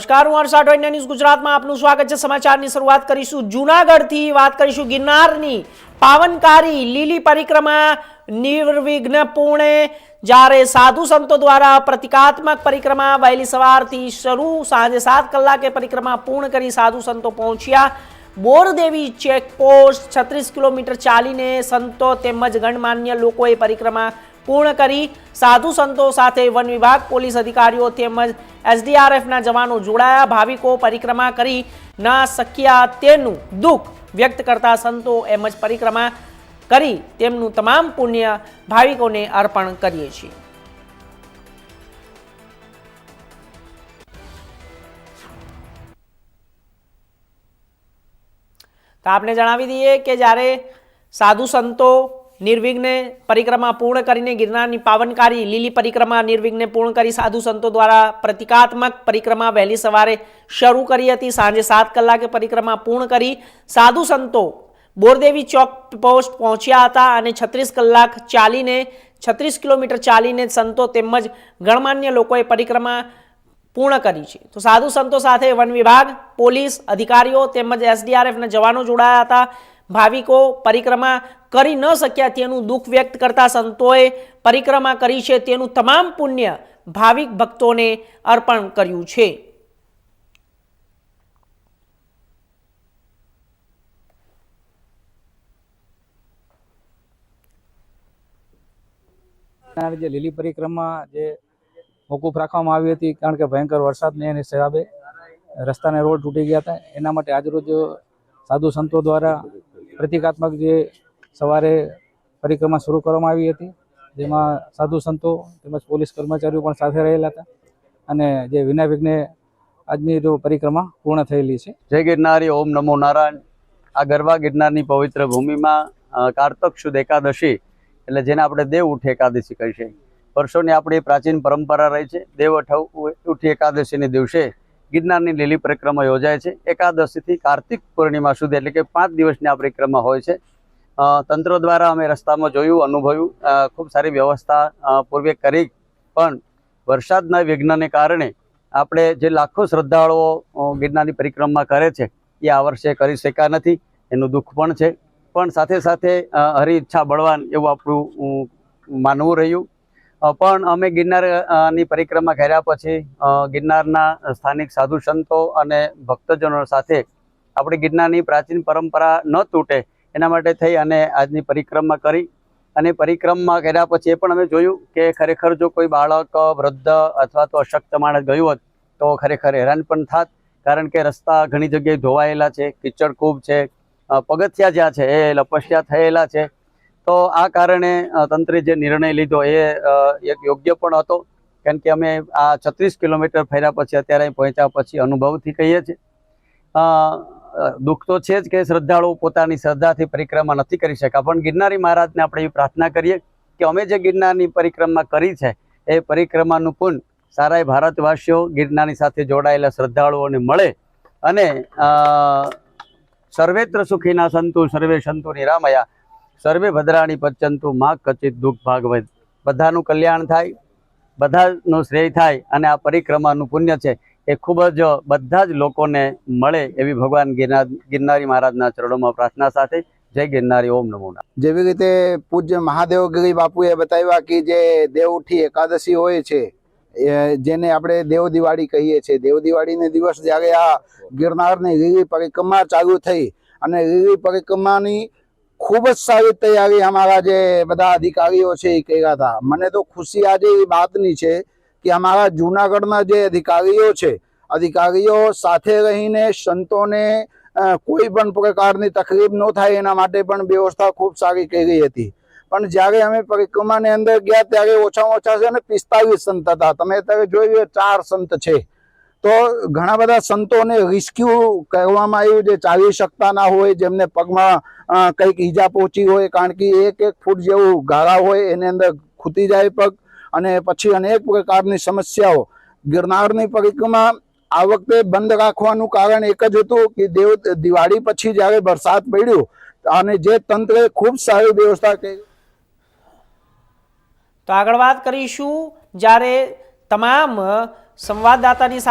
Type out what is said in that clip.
નમસ્કાર, હું હર્ષા ટોયના ન્યૂઝ ગુજરાતમાં આપનું સ્વાગત છે. સમાચારની શરૂઆત કરીશું. જૂનાગઢથી વાત કરીશું. ગિરનારની પાવનકારી લીલી પરિક્રમા નિર્વિઘ્ન પૂર્ણે. જ્યારે સાધુ સંતો દ્વારા પ્રતિકાત્મક પરિક્રમા વહેલી સવારથી શરૂ, સાંજે સાત કલાકે પરિક્રમા પૂર્ણ કરી સાધુ સંતો પહોંચ્યા. બોરદેવી ચેકપોસ્ટ છત્રીસ કિલોમીટર ચાલીને સંતો તેમજ ગણમાન્ય લોકોએ પરિક્રમા પૂર્ણ કરી સાધુ સંતો સાથે વન વિભાગ, પોલીસ અધિકારીઓ તેમજ એસડીઆરએફના જવાનો જોડાયા. ભાવિકો પરિક્રમા કરી ન શક્યા તેનું દુઃખ વ્યક્ત કરતા સંતો એમ જ પરિક્રમા કરી તેમનું તમામ પુણ્ય ભાવિકોને અર્પણ કરીએ છીએ. તો આપને જણાવી દઈએ કે જ્યારે સાધુ સંતો નિર્વિઘ્ને પરિક્રમા પૂર્ણ કરીને ગિરનારની પાવનકારી લીલી પરિક્રમા નિર્વિઘ્ને પૂર્ણ કરી સાધુ સંતો દ્વારા પ્રતિકાત્મક પરિક્રમા વહેલી સવારે શરૂ કરી હતી. સાંજે સાત કલાકે પરિક્રમા પૂર્ણ કરી સાધુ સંતો બોરદેવી ચોક પોસ્ટ પહોંચ્યા હતા અને છત્રીસ કલાક ચાલીને, છત્રીસ કિલોમીટર ચાલીને સંતો તેમજ ગણમાન્ય લોકોએ પરિક્રમા પૂર્ણ કરી છે. તો સાધુ સંતો સાથે વન વિભાગ, પોલીસ અધિકારીઓ તેમજ એસડીઆરએફના જવાનો જોડાયા હતા. ભાવિકો પરિક્રમા કરી ન શક્યા તેનું દુઃખ વ્યક્ત કરતા સંતોએ પરિક્રમા કરી છે તેનું તમામ પુણ્ય ભાવિક ભક્તોને અર્પણ કર્યું છે. જે લીલી પરિક્રમા જે મોકૂફ રાખવામાં આવી હતી, કારણ કે ભયંકર વરસાદને એની હિસાબે રસ્તાને રોડ તૂટી ગયા હતા. એના માટે આજરોજ સાધુ સંતો દ્વારા પ્રતિકાત્મક જે સવારે પરિક્રમા શરૂ કરવામાં આવી હતી, જેમાં સાધુ સંતો તેમજ પોલીસ કર્મચારીઓ પણ સાથે રહેલા હતા અને જે વિના વિઘ્ને આજની જો પરિક્રમા પૂર્ણ થયેલી છે. જય ગિરનારી, ઓમ નમો નારાયણ. આ ગરબા ગિરનારની પવિત્ર ભૂમિમાં કારતક શુદ્ધ એકાદશી, એટલે જેને આપણે દેવ ઉઠી એકાદશી કહી વર્ષોની આપણી પ્રાચીન પરંપરા રહી છે. દેવ ઉઠી એકાદશીને દિવસે ગિરનારની લીલી પરિક્રમા યોજાય છે. એકાદશીથી કાર્તિક પૂર્ણિમા સુધી એટલે કે પાંચ દિવસની આ પરિક્રમા હોય છે. તંત્ર દ્વારા અમે રસ્તામાં જોયું, અનુભવ્યું. ખૂબ સારી વ્યવસ્થા પૂર્વે કરી. પણ વરસાદના વિઘ્નને કારણે આપણે જે લાખો શ્રદ્ધાળુઓ ગિરનારની પરિક્રમા કરે છે, એ આ વર્ષે કરી શક્યા નથી. એનું દુઃખ પણ છે. પણ સાથે સાથે હરિ ઈચ્છા બળવાન એવું આપણું માનવું રહ્યું. પણ અમે ગિરનારની પરિક્રમા કર્યા પછી ગિરનારના સ્થાનિક સાધુ સંતો અને ભક્તજનો સાથે આપણી ગિરનારની પ્રાચીન પરંપરા ન તૂટે એના માટે થઈ અને આજની પરિક્રમા કરી. અને પરિક્રમા કર્યા પછી એ પણ અમે જોયું કે ખરેખર જો કોઈ બાળક, વૃદ્ધ અથવા તો અશક્ત માણસ ગયું હોત, તો ખરેખર હેરાન પણ થાત. કારણ કે રસ્તા ઘણી જગ્યાએ ધોવાયેલા છે, કિચડ ખૂબ છે પગથિયા જ્યાં છે એ લપસ્યા થયેલા છે. તો આ કારણે તંત્રે જે નિર્ણય લીધો એ એક યોગ્ય પણ હતો. કારણ કે અમે આ છત્રીસ કિલોમીટર ફર્યા પછી અત્યારે પહોંચ્યા પછી અનુભવથી કહીએ છીએ. દુઃખ તો છે જ કે શ્રદ્ધાળુઓ પોતાની શ્રદ્ધાથી પરિક્રમા નથી કરી શક્યા. પણ ગિરનારી મહારાજને આપણે એવી પ્રાર્થના કરીએ કે અમે જે ગિરનારની પરિક્રમા કરી છે, એ પરિક્રમાનું પુન સારા ભારતવાસીઓ ગિરનારની સાથે જોડાયેલા શ્રદ્ધાળુઓને મળે અને સર્વેત્ર સુખીના સંતુ, સર્વે સંતુ નિરામયા સર્વે ભદ્રાણી પચ્યંતુ માં કચિત દુઃખ ભાગવત. બધાનું કલ્યાણ થાય, બધાનું શ્રેય થાય અને આ પરિક્રમાનું પુણ્ય છે. એ ખૂબ જ બધા જ લોકોને મળે એવી ભગવાન ગિરનાર, ગિરનારી મહારાજના ચરણોમાં પ્રાર્થના સાથે. જય ગિરનારી, ઓમ નમો જેવી રીતે પૂજ્ય મહાદેવ ગિરી બાપુએ બતાવ્યા કે જે દેવઉઠી એકાદશી હોય છે જેને આપણે દેવ દિવાળી કહીએ છીએ. દેવ દિવાળીને દિવસ જ્યારે આ ગિરનારની લીલી પરિક્રમા ચાલુ થઈ અને લીલી પરિક્રમાની ખૂબ જ સારી તૈયારી અમારા જે બધા અધિકારીઓ છે એ કર્યા હતા. મને તો ખુશી આજે એ વાતની છે કે અમારા જૂનાગઢના જે અધિકારીઓ છે, અધિકારીઓ સાથે રહીને સંતોને કોઈ પણ પ્રકારની તકલીફ ન થાય એના માટે પણ વ્યવસ્થા ખૂબ સારી કરી હતી. પણ જ્યારે અમે પરિક્રમાની અંદર ગયા ત્યારે ઓછામાં ઓછા છે ને પિસ્તાલીસ સંત હતા. તમે અત્યારે જોઈ લો ચાર સંત છે. તો ઘણા બધા સંતોને રિસ્ક્યુ કહેવામાં આવ્યું જે ચાલી શકતા ના હોય, જેમને પગમાં કંઈક ઈજા પહોંચી હોય, કારણ કે એક એક ફૂટ જેવું ગાળા હોય, એની અંદર ખૂટી જાય પગ અને પછી અનેક પ્રકારની સમસ્યાઓ. ગિરનારની પરિક્રમા આ વખતે બંધ રાખવાનું કારણ એક જ હતું કે દેવ, દિવાળી પછી જ્યારે વરસાદ પડ્યો, અને જે તંત્રે ખૂબ સારી વ્યવસ્થા કરી. તો આગળ વાત કરીશું જ્યારે તમામ સંવાદદાતાની